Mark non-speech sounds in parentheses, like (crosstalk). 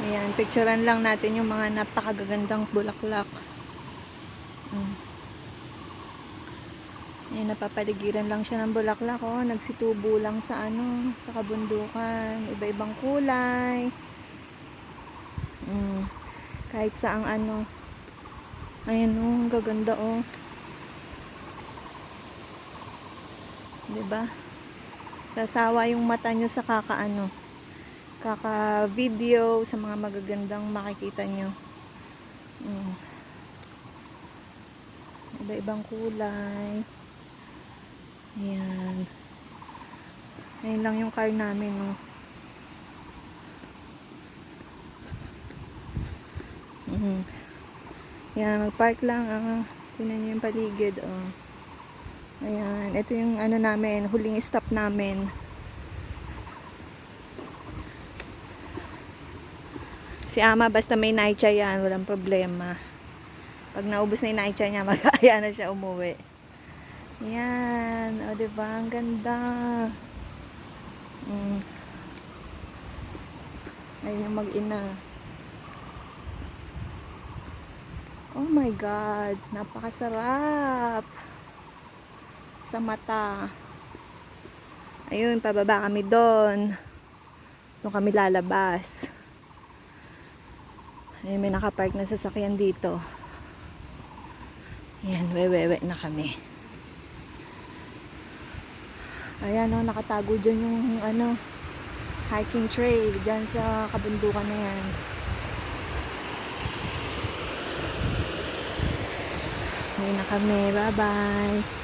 Ayan, picturean lang natin yung mga napakagagandang bulaklak. Mm. Ayan, napapaligiran lang siya ng bulaklak, oh. Nagsitubo lang sa ano, sa kabundukan. Iba-ibang kulay. Mm. Kahit saang ano. Ayan, oh, ang gaganda, oh. ba? Sasawa yung mata nyo sa kakaano. Kaka-video sa mga magagandang makikita nyo. Mm. Iba-ibang kulay. Ayan. Ayan lang yung car namin, oh. Mhm. Yan, mag-park lang. Ah. Tingnan nyo yung paligid, oh. Ayan, ito yung ano namin, huling stop namin. Si Ama, basta may naitsa yan, walang problema. Pag naubos na yung naitsa niya, (laughs) mag-aya na siya umuwi. Yan, o diba, ang ganda. Mm. Ayun yung mag-ina. Oh my God, napakasarap sa mata. Ayun, pababa kami doon. Doon kami lalabas. Ayun, may nakapark na sasakyan dito. Ayan, wewewe na kami. Ayan, oh, nakatago dyan yung ano, hiking trail dyan sa kabundukan na yan. Ayun na kami. Bye-bye.